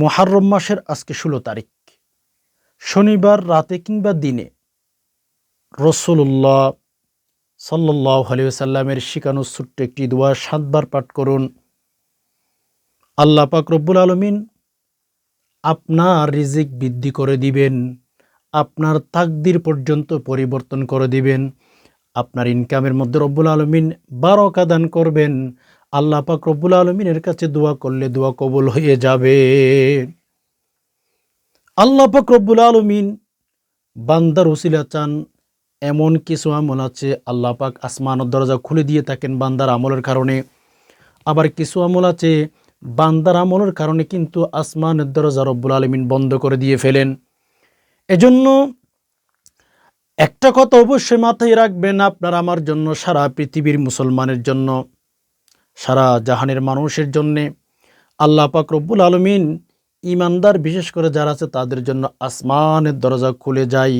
মোহারম মাসের আজকে ষোলো তারিখ। শনিবার রাতে কিংবা দিনে রসুল্লাহ সাল্লাহ আলিয়াল্লামের শিকানো ছোট্ট একটি দোয়া সাতবার পাঠ করুন। আল্লাহ পাক রব্বুল আলমিন আপনার রিজিক বৃদ্ধি করে দিবেন, আপনার তাকদির পর্যন্ত পরিবর্তন করে দিবেন, আপনার ইনকামের মধ্যে রব্বুল আলমিন বারকা দান করবেন আল্লাহ পাক রব্বুল আলমিনের কাছে দোয়া করলে দোয়া কবল হয়ে যাবে। আল্লাহ পাক রব্বুল আলমিন বান্দার উসিলা চান, এমন কিছু আমল আছে, আল্লাহ পাক আসমানের দরজা খুলে দিয়ে থাকেন বান্দার আমলের কারণে। আবার কিছু আমল আছে, বান্দার আমলের কারণে কিন্তু আসমানের দরজা রব্বুল আলমিন বন্ধ করে দিয়ে ফেলেন। এজন্য একটা কথা অবশ্যই মাথায় রাখবেন, আপনার আমার জন্য সারা পৃথিবীর মুসলমানের জন্য। সারা জাহানের মানুষের জন্যে আল্লাহ পাক রব্বুল আলমিন ইমানদার বিশেষ করে যারা আছে তাদের জন্য আসমানের দরজা খুলে যায়।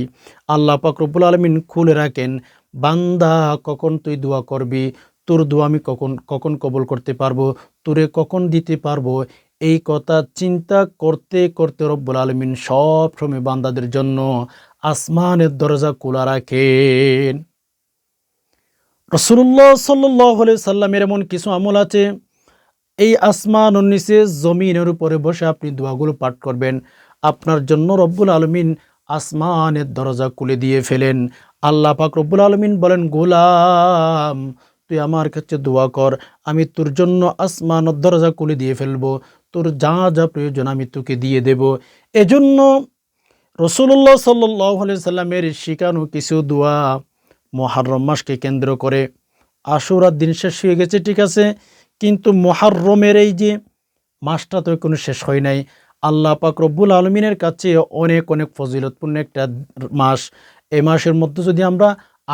আল্লাহ পাক রব্বুল আলমিন খুলে রাখেন, বান্দা কখন তুই দোয়া করবি? তোর দোয়া আমি কখন কখন কবল করতে পারব? তোরে কখন দিতে পারব? এই কথা চিন্তা করতে করতে রব্বুল আলমিন সব সময় বান্দাদের জন্য আসমানের দরজা খোলা রাখেন। রসুল্লাহ সাল্লাহ সাল্লামের এমন কিছু আমল আছে। এই আসমান নিচে জমিনের উপরে বসে আপনি দোয়াগুলো পাঠ করবেন। আপনার জন্য রব্বুল আলমিন আসমানের দরজা খুলে দিয়ে ফেলেন। আল্লাহ পাক রব্বুল আলমিন বলেন, গোলাম, তুই আমার কাছে দোয়া কর। আমি তোর জন্য আসমানের দরজা খুলে দিয়ে ফেলব। তোর যা যা প্রয়োজন আমি তোকে দিয়ে দেব। এজন্য রসুল্লাহ সাল্লাহ সাল্লামের শিকানো কিছু দোয়া মহারম মাসকে কেন্দ্র করে। আশুরার দিন শেষ হয়ে গেছে, ঠিক আছে। কিন্তু মহারমের এই যে মাসটা তো কোনো শেষ হয় নাই। আল্লাহ পাক রব্বুল আলমিনের কাছে অনেক অনেক ফজিলতপূর্ণ একটা মাস। এই মাসের মধ্যে যদি আমরা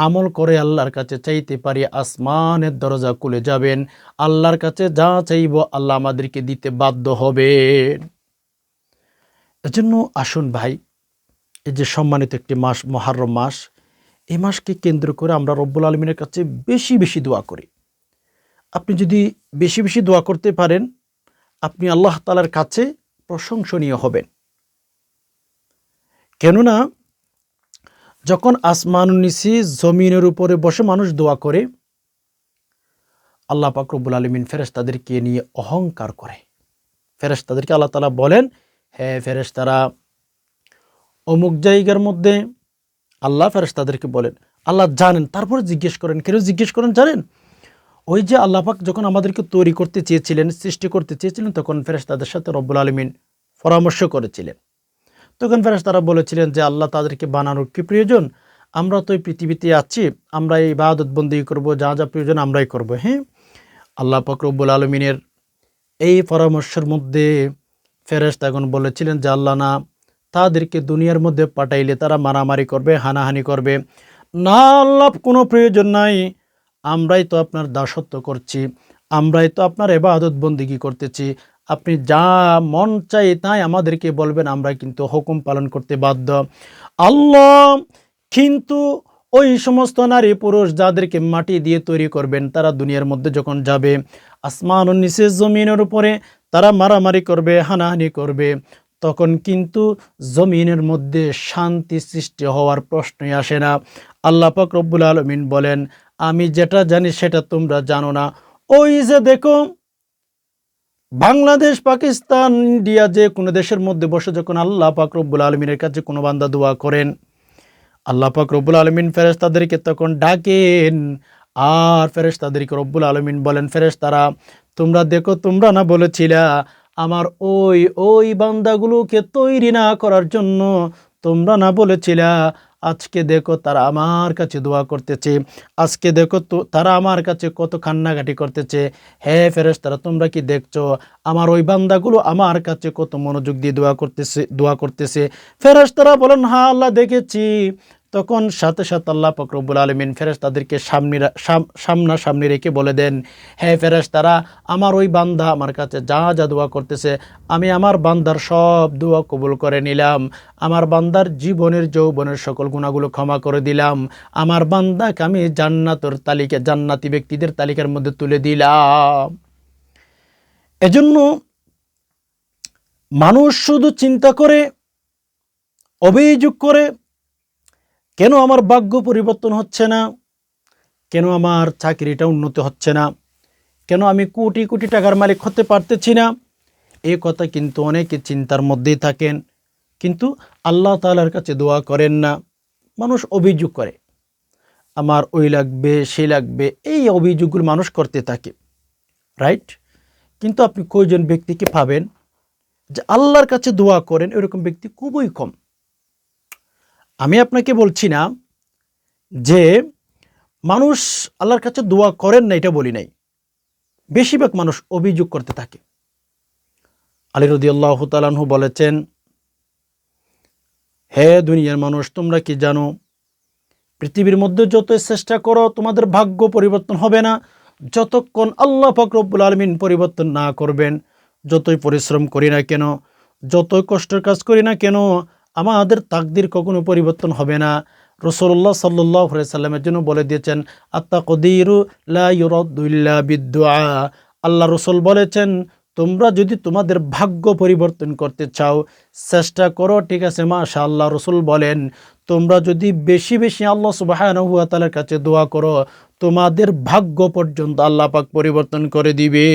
আমল করে আল্লাহর কাছে চাইতে পারি, আসমানের দরজা খুলে যাবেন। আল্লাহর কাছে যা চাইব আল্লাহ আমাদেরকে দিতে বাধ্য হবে এজন্য আসুন ভাই, এই যে সম্মানিত একটি মাস, মহারম মাস এই মাসকে কেন্দ্র করে আমরা রব্বুল আলমিনের কাছে বেশি বেশি দোয়া করি। আপনি যদি বেশি বেশি দোয়া করতে পারেন, আপনি আল্লাহ তালার কাছে প্রশংসনীয় হবেন। কেননা, যখন আসমান নিচে জমিনের উপরে বসে মানুষ দোয়া করে, আল্লাহ পাকরবুল আলমিন ফেরেস্তাদেরকে নিয়ে অহংকার করে। ফেরেস্তাদেরকে আল্লাহ তালা বলেন হ্যাঁ ফেরেস্তারা অমুক জায়গার মধ্যে আল্লাহ ফেরেস তাদেরকে বলেন, আল্লাহ জানেন। তারপরে জিজ্ঞেস করেন, কেন জিজ্ঞেস করেন, জানেন? ওই যে আল্লাপাক যখন আমাদেরকে তৈরি করতে চেয়েছিলেন, সৃষ্টি করতে চেয়েছিলেন, তখন ফেরেস তাদের সাথে রব্বুল আলমিন পরামর্শ করেছিলেন। তখন ফেরেস তারা বলেছিলেন যে, আল্লাহ তাদেরকে বানানোর কি প্রয়োজন? আমরা তো এই পৃথিবীতে আছি, আমরা এই বাদত বন্দি করব, যা যা প্রয়োজন আমরাই করব। হ্যাঁ আল্লাহ ফকরবুল আলমিনের এই পরামর্শের মধ্যে ফেরেস তখন বলেছিলেন যে, আল্লাহ না তাদেরকে দুনিয়ার মধ্যে পাঠাইলে তারা মারামারি করবে, হানাহানি করবে। না, আল্লাহ কোনো প্রয়োজন নাই। আমরাই তো আপনার দাসত্ব করছি, আমরাই তো আপনার এবাদত বন্দিগি করতেছি। আপনি যা মন চাই তাই আমাদেরকে বলবেন, আমরা কিন্তু হুকুম পালন করতে বাধ্য। আল্লাহ কিন্তু ওই সমস্ত নারী পুরুষ যাদেরকে মাটি দিয়ে তৈরি করবেন, তারা দুনিয়ার মধ্যে যখন যাবে আসমান ও নিচে জমিনের উপরে তারা মারামারি করবে, হানাহানি করবে। তখন কিন্তু জমিনের মধ্যে শান্তি সৃষ্টি হওয়ার প্রশ্নই আসে না। আল্লাহ পাক রব্বুল আলমিন বলেন, আমি যেটা জানি সেটা তোমরা জানো না। ওই যে দেখো, বাংলাদেশ, পাকিস্তান, ইন্ডিয়া যে কোনো দেশের মধ্যে বসে যখন আল্লাহ পাক রব্বুল আলমিনের কাছে কোনো বান্দা দোয়া করেন, আল্লাহ পাক রব্বুল আলমিন ফেরেস তাদেরকে তখন ডাকেন। আর ফেরেস তাদেরকে রব্বুল আলমিন বলেন ফেরেস তারা তোমরা দেখো, তোমরা না বলেছিলা আমার ওই ওই বান্দাগুলোকে তৈরি না করার জন্য তোমরা না বলেছিলা, আজকে দেখো তারা আমার কাছে দোয়া করতেছে। আজকে দেখো তো তারা আমার কাছে কত কান্নাকাটি করতেছে। হ্যাঁ ফেরেস তারা তোমরা কি দেখছ? আমার ওই বান্দাগুলো আমার কাছে কত মনোযোগ দিয়ে দোয়া করতেছে দোয়া করতেছে। ফেরেস তারা বলেন হ্যাঁ আল্লাহ দেখেছি। তখন সাথে সাথে আল্লাহ ফকরবুল আলমিন ফেরেস তাদেরকে সামনে সামনা সামনে রেখে বলে দেন হ্যাঁ ফেরেস তারা আমার ওই বান্দা আমার কাছে যা যা দোয়া করতেছে, আমি আমার বান্দার সব দোয়া কবুল করে নিলাম। আমার বান্দার জীবনের, যৌবনের সকল গুণাগুলো ক্ষমা করে দিলাম। আমার বান্দাকে আমি জান্নাতর তালিকা, জান্নাতি ব্যক্তিদের তালিকার মধ্যে তুলে দিলাম। এজন্য মানুষ শুধু চিন্তা করে, অভিযোগ করে কেন আমার ভাগ্য পরিবর্তন হচ্ছে না? কেন আমার চাকরিটা উন্নত হচ্ছে না? কেন আমি কোটি কোটি টাকার মালিক হতে পারতেছি না? এ কথা কিন্তু অনেকে চিন্তার মধ্যেই থাকেন। কিন্তু আল্লাহ তালার কাছে দোয়া করেন না। মানুষ অভিযোগ করে। আমার ওই লাগবে সেই লাগবে, এই অভিযোগগুলো মানুষ করতে থাকে। রাইট কিন্তু আপনি কয়জন ব্যক্তিকে পাবেন যে আল্লাহর কাছে দোয়া করেন? এরকম ব্যক্তি খুবই কম। আমি আপনাকে বলছি না যে মানুষ আল্লাহর কাছে দোয়া করেন না, এটা বলি নাই। বেশিরভাগ মানুষ অভিযোগ করতে থাকে। আলী রদি আল্লাহ তালাহু বলেছেন, হে দুনিয়ার মানুষ, তোমরা কি জানো, পৃথিবীর মধ্যে যতই চেষ্টা করো, তোমাদের ভাগ্য পরিবর্তন হবে না। যতক্ষণ আল্লাহ ফকরবুল আলমিন পরিবর্তন না করবেন, যতই পরিশ্রম করি না কেন, যতই কষ্টের কাজ করি না কেন আমাদের তাকদির কখনো পরিবর্তন হবে না। রসল্লাহ সাল্লাহ জন্য বলে দিয়েছেন আত্মা কদিরু লাইরদুল্লা বিদ্যা আল্লাহ রসুল বলেছেন, তোমরা যদি তোমাদের ভাগ্য পরিবর্তন করতে চাও, চেষ্টা করো, ঠিক আছে মাশা আল্লাহ রসুল বলেন, তোমরা যদি বেশি বেশি আল্লাহ সুবাহ কাছে দোয়া করো, তোমাদের ভাগ্য পর্যন্ত আল্লাহ পাক পরিবর্তন করে দিবে।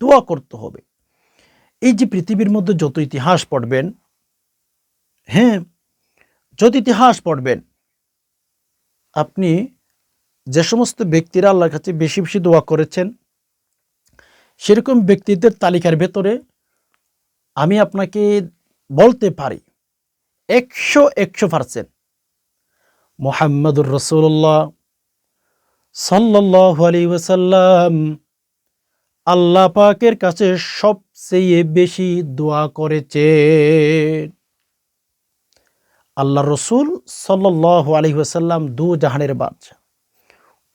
দোয়া করতে হবে। এই যে পৃথিবীর মধ্যে যত ইতিহাস পড়বেন হ্যাঁ যত ইতিহাস পড়বেন, আপনি যে সমস্ত ব্যক্তিরা আল্লাহর কাছে বেশি বেশি দোয়া করেছেন, সেরকম ব্যক্তিদের তালিকার ভেতরে আমি আপনাকে বলতে পারি, একশো একশো পারসেন্ট মোহাম্মদুর রসুল্লাহ সাল্লাহ আলী ওসাল্লাম আল্লাহ পাকের কাছে সবচেয়ে বেশি দোয়া করেছে আল্লাহ রসুল সাল্লাহ আলী ওসাল্লাম দু জাহানের বাদশাহ।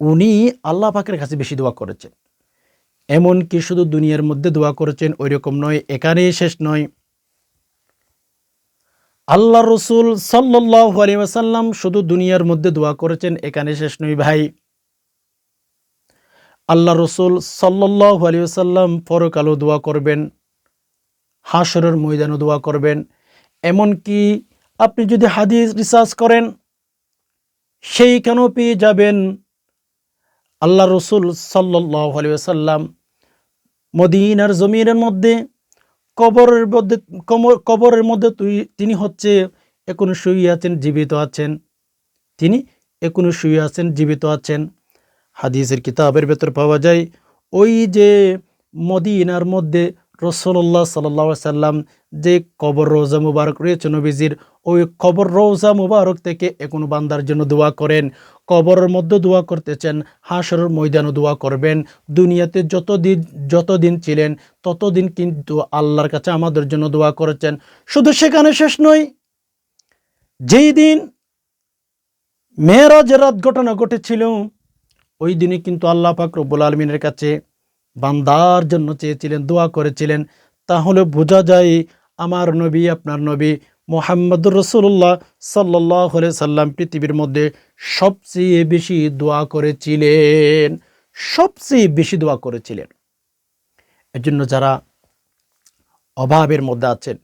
উনি আল্লাহ পাকের কাছে বেশি দোয়া করেছেন। এমনকি শুধু দুনিয়ার মধ্যে দোয়া করেছেন ওই রকম নয়, এখানেই শেষ নয়। আল্লাহ রসুল সাল্লাহ আলী ওসাল্লাম শুধু দুনিয়ার মধ্যে দোয়া করেছেন, এখানে শেষ নয় ভাই। আল্লাহ রসুল সাল্লাহ আলী আসাল্লাম পরকালও দোয়া করবেন হাসরের ময়দানও দোয়া করবেন। এমনকি আপনি যদি হাদিস রিসার্চ করেন, সেই কেন পেয়ে যাবেন? আল্লাহ রসুল আসাল্লাম মদিনার জমিনের মধ্যে, কবরের মধ্যে কবরের মধ্যে তিনি হচ্ছে এখনও শুয়ে আছেন, জীবিত আছেন। তিনি এখনও শুয়ে আছেন, জীবিত আছেন। হাদিসের কিতাবের ভেতর পাওয়া যায়, ওই যে মদিনার মধ্যে রসল্লাহ সাল্লা সাল্লাম যে কবর রোজা মুবারক রয়েছে নবীজির, ওই কবর রোজা মুবারক থেকে এখনও বান্দার জন্য দোয়া করেন। কবরের মধ্যে দোয়া করতেছেন হাসরের ময়দানও দোয়া করবেন। দুনিয়াতে যতদিন যতদিন ছিলেন, ততদিন কিন্তু আল্লাহর কাছে আমাদের জন্য দোয়া করেছেন। শুধু সেখানে শেষ নয়, যেই দিন মেয়েরাজের রাত ঘটনা ঘটেছিল, ওই দিনে কিন্তু আল্লাহ পাক রব্বুল আলমিনের কাছে বান্দার জন্য চেয়েছিলেন, দোয়া করেছিলেন। তাহলে বোঝা যায় আমার নবী, আপনার নবী মোহাম্মদুর রসুল্লাহ সাল্লাহ সাল্লাম পৃথিবীর মধ্যে সবচেয়ে বেশি দোয়া করেছিলেন, সবচেয়ে বেশি দোয়া করেছিলেন। এজন্য যারা অভাবের মধ্যে আছেন,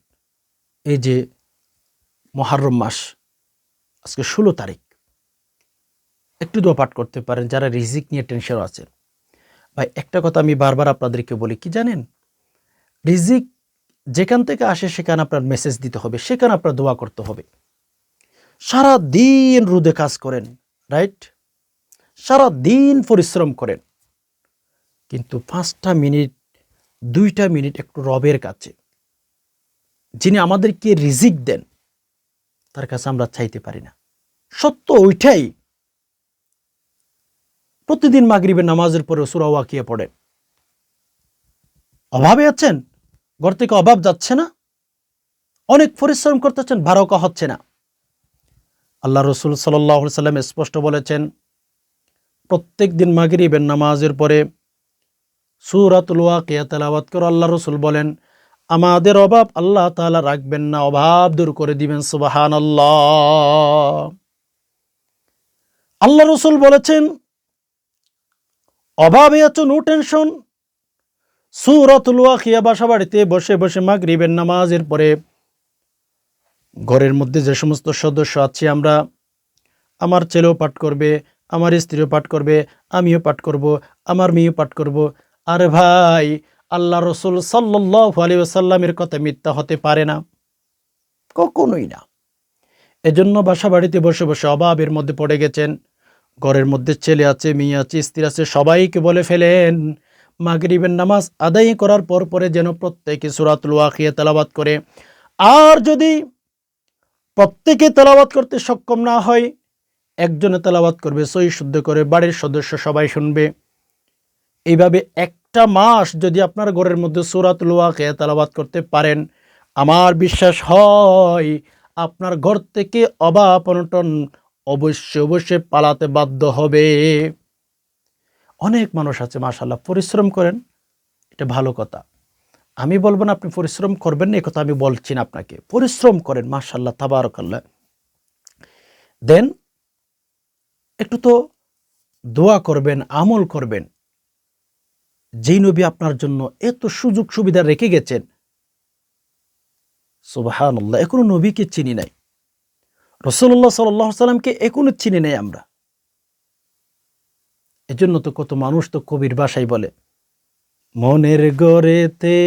এই যে মহারম মাস, আজকে ষোলো তারিখ, একটু দোয়া পাঠ করতে পারেন, যারা রিজিক নিয়ে টেনশন আছেন। ভাই, একটা কথা আমি বারবার আপনাদেরকে বলি, কি জানেন? রিজিক যেখান থেকে আসে সেখানে আপনার মেসেজ দিতে হবে, সেখানে আপনার দোয়া করতে হবে। সারা দিন রুদে কাজ করেন রাইট সারা দিন পরিশ্রম করেন। কিন্তু পাঁচটা মিনিট, দুইটা মিনিট একটু রবের কাছে, যিনি আমাদেরকে রিজিক দেন, তার কাছে আমরা চাইতে পারি না। সত্য ওইটাই। প্রতিদিন মাগরিবের নামাজের পরে সুরা ওয়াকিয়া পড়েন অভাবে আছেন, ঘর থেকে অভাব যাচ্ছে না। অনেক পরিশ্রম করতেছেন ভারকা হচ্ছে না। আল্লাহ রসুল সাল্লাম স্পষ্ট বলেছেন, প্রত্যেক দিন মাগরিবের নামাজের পরে সুরাতুল ওয়াকিয়া করে আল্লাহ রসুল বলেন, আমাদের অভাব আল্লাহ তাআলা রাখবেন না, অভাব দূর করে দিবেন সুবাহান আল্লাহ আল্লাহ রসুল বলেছেন অভাবে আছো, নো টেনশন। সুরতুল ওয়াকিয়া বাসা বাড়িতে বসে বসে মাগরিবের নামাজের পরে ঘরের মধ্যে যে সমস্ত সদস্য আছে আমরা, আমার ছেলেও পাঠ করবে, আমার স্ত্রীও পাঠ করবে, আমিও পাঠ করব, আমার মেয়েও পাঠ করব। আরে ভাই, আল্লাহ রসুল সাল্লাহ আলী সাল্লামের কথা মিথ্যা হতে পারে না। কখনোই না। এজন্য বাসা বাড়িতে বসে বসে অভাবের মধ্যে পড়ে গেছেন। ঘরের মধ্যে ছেলে আছে, মেয়ে আছে, স্ত্রী আছে, সবাইকে বলে ফেলেন, মাগরিবের নামাজ আদায় করার পর পরে যেন প্রত্যেকে সুরাতুল ওয়াকিয়া তেলাবাত করে। আর যদি প্রত্যেকে তেলাবাত করতে সক্ষম না হয়, একজনে তেলাবাত করবে, সই শুদ্ধ করে, বাড়ির সদস্য সবাই শুনবে। এইভাবে একটা মাস যদি আপনার ঘরের মধ্যে সুরাত ওয়াকিয়া তেলাবাত করতে পারেন, আমার বিশ্বাস হয় আপনার ঘর থেকে অভাব অনটন অবশ্যই অবশ্যই পালাতে বাধ্য হবে। অনেক মানুষ আছে মাশাল্লাহ পরিশ্রম করেন, এটা ভালো কথা। আমি বলব না আপনি পরিশ্রম করবেন না কথা আমি বলছি না আপনাকে। পরিশ্রম করেন মাশাল্লাহ তাবারকাল্লাহ। দেন, একটু তো দোয়া করবেন, আমল করবেন। যেই নবী আপনার জন্য এত সুযোগ সুবিধা রেখে গেছেন সুবাহান এখনও নবীকে চিনি নাই। রসল্লাহ সাল্লামকে এখনও চিনি নাই আমরা। এজন্য তো কত মানুষ তো কবির বাসায় বলে, মনের গড়েতে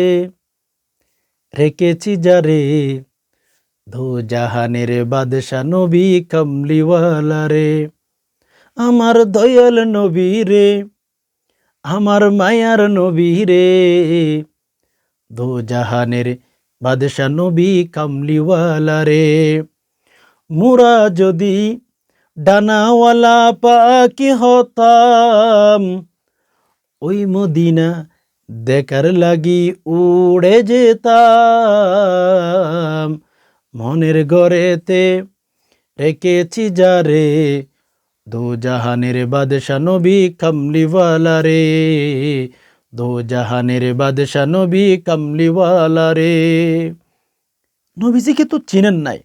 রেখেছি যারে ধো জাহানের বাদশা নবী কামলিওয়ালা রে, আমার দয়াল নবী রে, আমার মায়ার নবী রে ধো জাহানের বাদশা নবী কামলিওয়ালা রে। মুরা যদি ডানাওয়ালা পাখি হতাম। ওই মদিনা দেখার লাগি উড়ে যেতাম। মনের গড়েতে রেখেছি যারে দো জাহানের বাদশা নবী কামলিওয়ালা রে। দো জাহানের বাদশা নবী কামলিওয়ালা রে। নবীজিকে তো চিনেন নাই।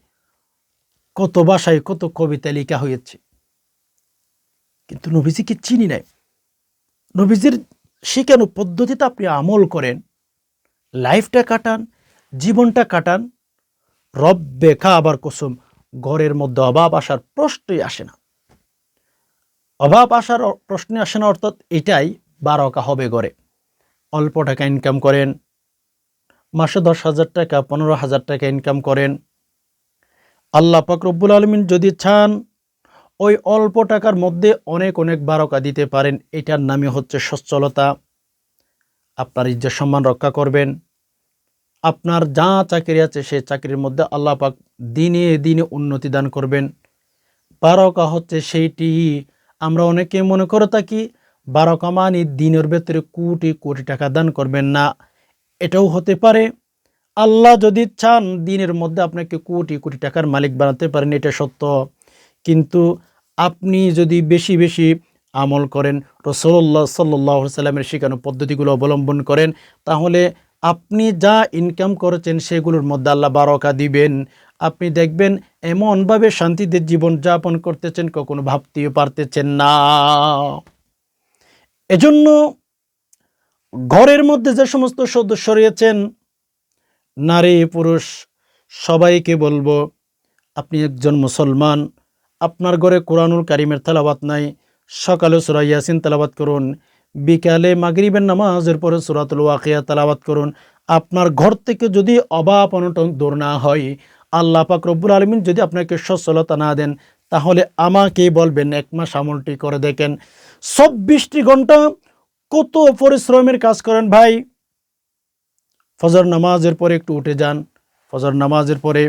কত ভাষায় কত কবিতা লেখা হয়েছে। কিন্তু নবীজিকে চিনি নাই। নবীজির শেখানো পদ্ধতিতে আপনি আমল করেন, লাইফটা কাটান, জীবনটা কাটান রব খা আবার কুসুম ঘরের মধ্যে অভাব আসার প্রশ্নই আসে না। অভাব আসার প্রশ্নে আসে না অর্থাৎ এটাই বারোকা হবে ঘরে। অল্প টাকা ইনকাম করেন, মাসে দশ হাজার টাকা, পনেরো হাজার টাকা ইনকাম করেন আল্লাহ পাক রব্বুল আলমিন যদি চান, ওই অল্প টাকার মধ্যে অনেক অনেক বারকা দিতে পারেন। এটার নামে হচ্ছে সচ্ছলতা। আপনার ইজ্জত সম্মান রক্ষা করবেন। আপনার যা চাকরি আছে, সেই চাকরির মধ্যে আল্লাহ পাক দিনে দিনে উন্নতি দান করবেন। বারকা হচ্ছে সেইটি। আমরা অনেকে মনে করে থাকি, বারকা মানি দিনের ভেতরে কোটি কোটি টাকা দান করবেন না। এটাও হতে পারে। আল্লাহ যদি চান, দিনের মধ্যে আপনাকে কোটি কোটি টাকার মালিক বানাতে পারেন, এটা সত্য। কিন্তু আপনি যদি বেশি বেশি আমল করেন রসল্লাহ সাল্লাহ সাল্লামের শেখানো পদ্ধতিগুলো অবলম্বন করেন, তাহলে আপনি যা ইনকাম করেছেন, সেগুলোর মধ্যে আল্লাহ বারকা দিবেন। আপনি দেখবেন এমনভাবে শান্তিতে জীবন যাপন করতেছেন, কখনো ভাবতেও পারতেছেন না। এজন্য ঘরের মধ্যে যে সমস্ত সদস্য রয়েছেন নারী, পুরুষ, সবাইকে বলব, আপনি একজন মুসলমান, আপনার ঘরে কোরআনুল কারিমের তালাবাত নাই, সকালে সুরা ইয়াসিন তালাবাত করুন, বিকালে মাগরিবের নামাজের পরে সুরাতুল ওয়াকিয়া তালাবাত করুন, আপনার ঘর থেকে যদি অভাব অনটন দূর না হয়, আল্লাহ পাক রব্বুল আলমিন যদি আপনাকে সচ্ছলতা না দেন, তাহলে আমাকে বলবেন, এক মাস আমলটি করে দেখেন। চব্বিশটি ঘণ্টা কত পরিশ্রমের কাজ করেন ভাই? ফজর নামাজের পরে একটু উঠে যান। ফজর নামাজের পরে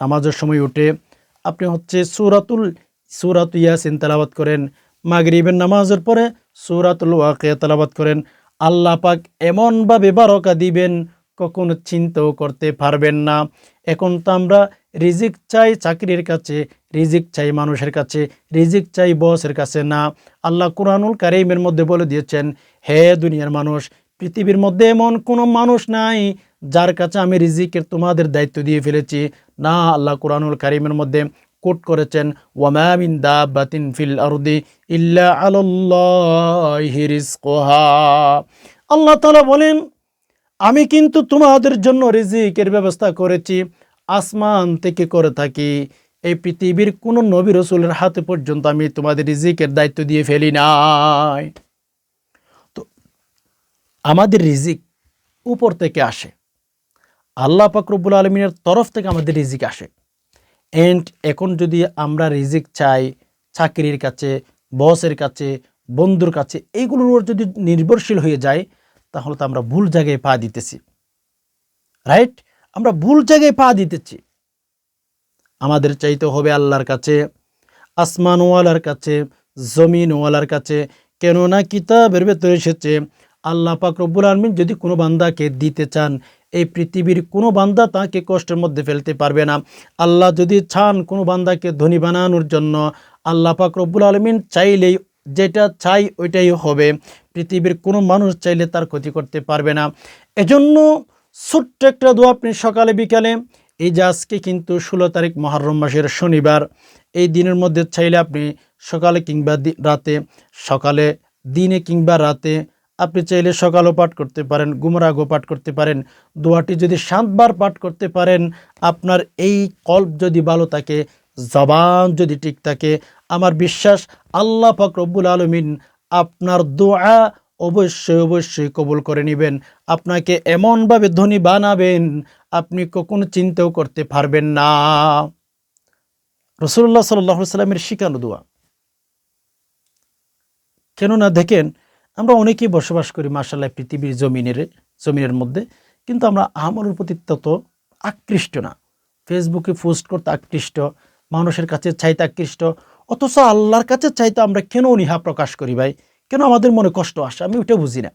নামাজের সময় উঠে আপনি হচ্ছে সুরাতুল সুরাত ইয়াসিন তালাবাত করেন। মাগরিবের নামাজের পরে সুরাতুল ওয়াকে তালাবাত করেন। আল্লাহ পাক এমনভাবে বারকা দিবেন, কখনো চিন্তাও করতে পারবেন না। এখন তো আমরা রিজিক চাই চাকরির কাছে, রিজিক চাই মানুষের কাছে, রিজিক চাই বসের কাছে না। আল্লাহ কোরআনুল কারিমের মধ্যে বলে দিয়েছেন, হে দুনিয়ার মানুষ পৃথিবীর মধ্যে এমন কোনো মানুষ নাই যার কাছে আমি রিজিকের তোমাদের দায়িত্ব দিয়ে ফেলেছি। না, আল্লাহ কোরআনুল কারিমের মধ্যে কোট করেছেন ওয়ামামিন দা বাতিন ফিল আরদি ইল্লা আল্লাহ আল্লাহ তালা বলেন, আমি কিন্তু তোমাদের জন্য রিজিকের ব্যবস্থা করেছি, আসমান থেকে করে থাকি। এই পৃথিবীর কোনো নবী রসুলের হাতে পর্যন্ত আমি তোমাদের রিজিকের দায়িত্ব দিয়ে ফেলি নাই। আমাদের রিজিক উপর থেকে আসে। আল্লাহ পাকরবুল আলমিনের তরফ থেকে আমাদের রিজিক আসে। এন্ড এখন যদি আমরা রিজিক চাই চাকরির কাছে, বসের কাছে, বন্ধুর কাছে, এইগুলোর যদি নির্ভরশীল হয়ে যায় তাহলে তো আমরা ভুল জায়গায় পা দিতেছি। রাইট আমরা ভুল জায়গায় পা দিতেছি। আমাদের চাইতে হবে আল্লাহর কাছে, আসমানওয়ালার কাছে, জমিনওয়ালার কাছে, কেননা কিতাবের ভেতরে এসেছে আল্লাহ পাক রব্বুল আলমিন যদি কোনো বান্দাকে দিতে চান, এই পৃথিবীর কোনো বান্দা তাকে কষ্টের মধ্যে ফেলতে পারবে না। আল্লাহ যদি চান কোনো বান্দাকে ধনী বানানোর জন্য, আল্লাহ পাক রব্বুল আলমিন চাইলেই যেটা চাই ওইটাই হবে। পৃথিবীর কোনো মানুষ চাইলে তার ক্ষতি করতে পারবে না। এজন্য ছোট্ট একটা দোয়া আপনি সকালে, বিকালে, এই যে আজকে কিন্তু ষোলো তারিখ মহরম মাসের শনিবার, এই দিনের মধ্যে চাইলে আপনি সকালে কিংবা রাতে, সকালে, দিনে কিংবা রাতে আপনি চাইলে সকালও পাঠ করতে পারেন গুমর আগও পাঠ করতে পারেন। দোয়াটি যদি সাতবার পাঠ করতে পারেন, আপনার এই কল্প যদি ভালো থাকে, জবান যদি ঠিক থাকে, আমার বিশ্বাস আল্লাহ রব্বুল আলমিন আপনার দোয়া অবশ্যই অবশ্যই কবুল করে নেবেন। আপনাকে এমনভাবে ধনী বানাবেন, আপনি কখনো চিন্তাও করতে পারবেন না। রসুল্লাহ সাল্লাহ সাল্লামের শিকানো দোয়া। কেননা দেখেন আমরা অনেকেই বসবাস করি মার্শাল্লাহ পৃথিবীর জমিনের জমিনের মধ্যে। কিন্তু আমরা আমলের প্রতি তত আকৃষ্ট না। ফেসবুকে পোস্ট করতে আকৃষ্ট, মানুষের কাছে চাইতে আকৃষ্ট, অথচ আল্লাহর কাছে চাইতে আমরা কেন অনীহা প্রকাশ করি ভাই? কেন আমাদের মনে কষ্ট আসে? আমি ওটা বুঝি না।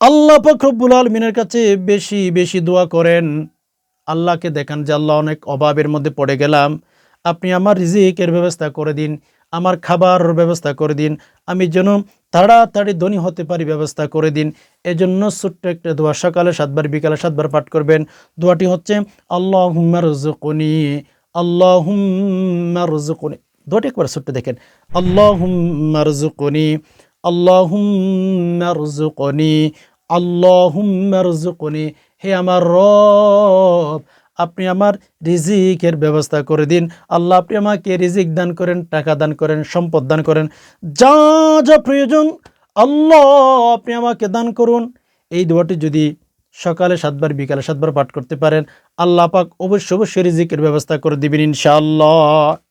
আল্লাহ ফখরবুল আলমিনের কাছে বেশি বেশি দোয়া করেন। আল্লাহকে দেখান যে আল্লাহ অনেক অভাবের মধ্যে পড়ে গেলাম। আপনি আমার রিজিকের ব্যবস্থা করে দিন, আমার খাবার ব্যবস্থা করে দিন। আমি যেন তাড়াতাড়ি ধনী হতে পারি ব্যবস্থা করে দিন। এজন্য ছোট্ট একটা দোয়া সকালে সাতবার, বিকালে সাতবার পাঠ করবেন। দোয়াটি হচ্ছে আল্লাহ হুম্মার রুজুকনি আল্লাহ হুম্মার রুজুকনি দোয়াটি একবার ছোট্ট দেখেন। আল্লাহ হুম্মার রুজুকনি আল্লাহ হুম্মার রুজুকনি আল্লাহ হুম্মার রুজুকনি হে আমার রব আপনি আমার রিজিকের ব্যবস্থা করে দিন। আল্লাহ, আপনি আমাকে রিজিক দান করেন, টাকা দান করেন, সম্পদ দান করেন। যা যা প্রয়োজন, আল্লাহ, আপনি আমাকে দান করুন। এই দোয়াটি যদি সকালে সাতবার, বিকালে সাতবার পাঠ করতে পারেন, আল্লাহ পাক অবশ্যই অবশ্যই রিজিকের ব্যবস্থা করে দিবেন ইনশাআল্লাহ।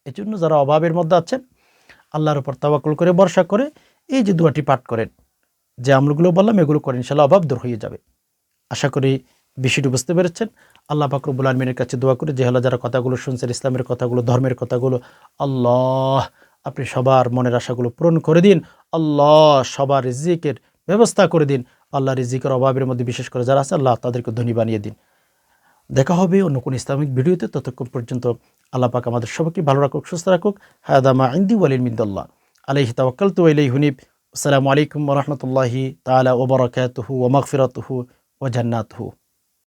এই জন্য যারা অভাবের মধ্যে আছেন, আল্লাহর উপর তাওয়াক্কুল করে, ভরসা করে, এই যে দোয়াটি পাঠ করেন, যে আমলগুলো বললাম, এগুলো করেন ইনশাআল্লাহ অভাব দূর হয়ে যাবে। আশা করি বিষয়টি বুঝতে পেরেছেন। আল্লাহ ফাকরবুল আলমিনের কাছে দোয়া করে, যে হলো যারা কথাগুলো শুনছেন, ইসলামের কথাগুলো, ধর্মের কথাগুলো, আল্লাহ আপনি সবার মনের আশাগুলো পূরণ করে দিন। আল্লাহ সবার রিজিকের ব্যবস্থা করে দিন। আল্লাহ রিজিকের অভাবের মধ্যে বিশেষ করে যারা আছে, আল্লাহ তাদেরকে ধনী বানিয়ে দিন। দেখা হবে অন্য কোনো ইসলামিক ভিডিওতে। ততক্ষণ পর্যন্ত আল্লাহ পাক আমাদের সবাইকে ভালো রাখুক, সুস্থ রাখুক। হায়াদামা ইন্দি ওয়ালিন মিন্দল্লাহ। আলাইহি তাওয়াক্কাল তু ইলাইহি হুনিব। আসসালামু আলাইকুম রাহমাতুল্লাহি তাআলা ওয়া বারাকাতুহু ওয়া মাগফিরাতুহু ওয়া জান্নাতুহু।